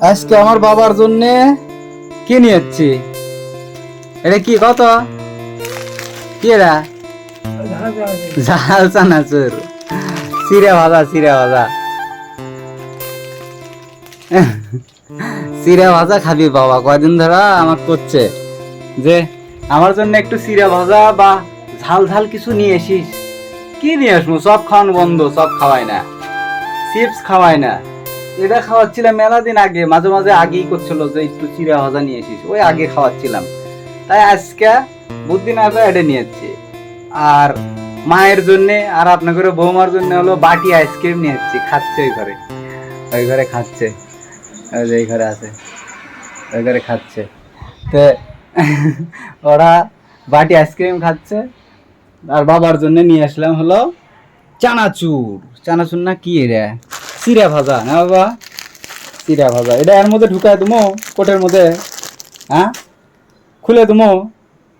আজকে আমার বাবার জন্য কি নিয়ে এটা কি, কত? কি এটা? ঝাল চানাচুর। চিড়ে ভাজা চিড়ে ভাজা। চিড়ে ভাজা খাবি বাবা, কয়দিন ধরা আমার করছে। যে, আমার জন্য একটু চিড়ে ভাজা বা ঝাল ঝাল কিছু নিয়ে এসিস। কি নিয়ে আসব? সব খাওয়ানো বন্ধ, সব খাওয়াই না। চিপস খাওয়াই না। এটা খাওয়াচ্ছিলাম মেলা দিন আগে, মাঝে মাঝে আগেই করছিল যে একটু চিড়া ভাজা নিয়ে এসিস ওই আগে খাওয়াচ্ছিলাম। তাই আজকে বুদ্ধি না করে এটা নিয়েছি আর মায়ের জন্য আর আপনাদের বৌমার জন্য হলো বাটি আইসক্রিম নিয়ে খাচ্ছে ওই ঘরে। ওই ঘরে খাচ্ছে। ওই যে এই ঘরে আছে। ওই ঘরে খাচ্ছে। তো ওরা বাটি আইসক্রিম খাচ্ছে। আর বাবার জন্য নিয়ে আসলাম হলো চানাচুর। চানাচুর না কি রে? চিরা ভাজা, না বাবা? চিরা ভাজা। এটা এর মধ্যে ঢুকায় তুমো কোটের মধ্যে হ্যাঁ? খুলে তুমো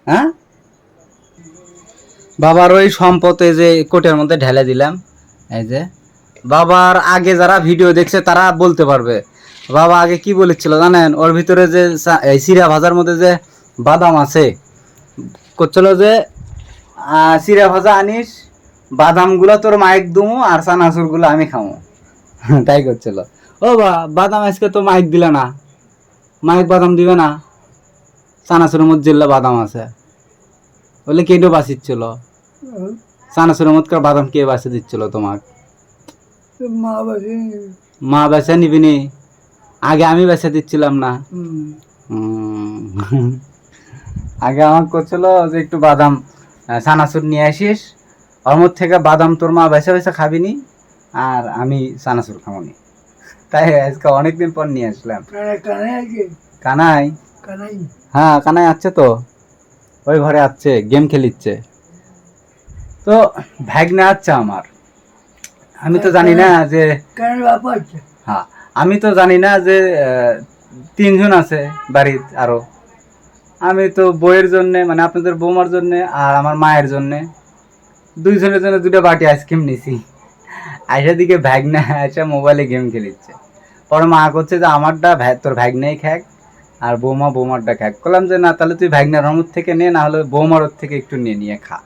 হ্যাঁ? বাবার ওই সম্পদে যে কোটের মধ্যে ঢেলে দিলাম, এই যে। বাবার আগে যারা ভিডিও দেখছে, তারা বলতে পারবে। বাবা আগে কি বলেছিল জানেন? ওর ভিতরে যে চিরা ভাজার মধ্যে যে বাদাম আছে করছিল যে চিরা ভাজা আনিস, বাদামগুলো তোর মাইক দুমু, আর চানাচুরগুলো আমি খামো। তাই করছিল। ও বা বাদাম আজকে তো মাইক দিলে না। মাইক বাদাম দিবে না। চানাচুরের মধ্যে যেগুলো বাদাম আছে। বলে কেটো বাঁচিচ্ছিল চানাচুরের মধ্যে বাদাম কে বাঁচে দিচ্ছিল তোমার মা বাড়ি মা বেচা নিবি নি? আগে আমি বেচা দিচ্ছিলাম না। আগে আমার করছিল যে একটু বাদাম সানাসুর নিয়ে আসিস। ওর মধ্যে থেকে বাদাম তোর মা বেছে বেছে খাবি নি। আর আমি চানাচুর খামনি। তাই আজকে অনেকদিন পর নিয়ে আসলাম। কানাই হ্যাঁ কানাই আছে তো। ওই ঘরে আছে গেম খেলিচ্ছে। তো ভাগ্নে আছে আমার। আমি তো জানি না যে হ্যাঁ আমি তো জানি না যে তিনজন আছে বাড়ির আরও। আমি তো বইয়ের জন্য মানে আপনাদের বৌমার জন্য আর আমার মায়ের জন্য দুইজনের জন্য দুটো বাটি আইসক্রিম নিছি। আইসা দিকে ভ্যাগ না আইসা মোবাইলে গেম খেলিচ্ছে। পরে মা করছে যে, আমারটা তোর ভ্যাগনাই খ্যাক, আর বৌমা বৌমারটা খ্যাক। করলাম যে, না, তাহলে তুই ভ্যাগনার রমুর থেকে নে, না হলে বৌমার ওর থেকে একটু নিয়ে নিয়ে খা।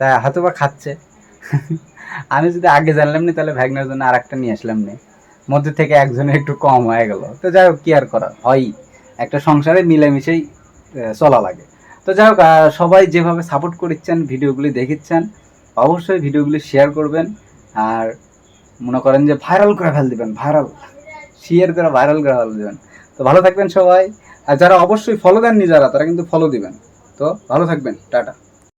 তা হয়তো বা খাচ্ছে। আমি যদি আগে জানলাম না, তাহলে ভ্যাগনার জন্য আর একটা নিয়ে আসলাম না। মধ্যে থেকে একজনের একটু কম হয়ে গেল। তো যাই হোক, কি আর করার? হয়। একটা সংসারে মিলেমিশেই চলা লাগে। তো যাই হোক সবাই যেভাবে সাপোর্ট করিচ্ছেন, ভিডিওগুলি দেখিচ্ছেন, অবশ্যই ভিডিওগুলি শেয়ার করবেন। আর মনে করেন যে ভাইরাল করে ফেল দিবেন ভাইরাল শেয়ার করে ভাইরাল করে ফেল দিবেন। তো ভালো থাকবেন সবাই। আর যারা অবশ্যই ফলো দেননি যারা, তারা কিন্তু ফলো দিবেন। তো ভালো থাকবেন। টাটা।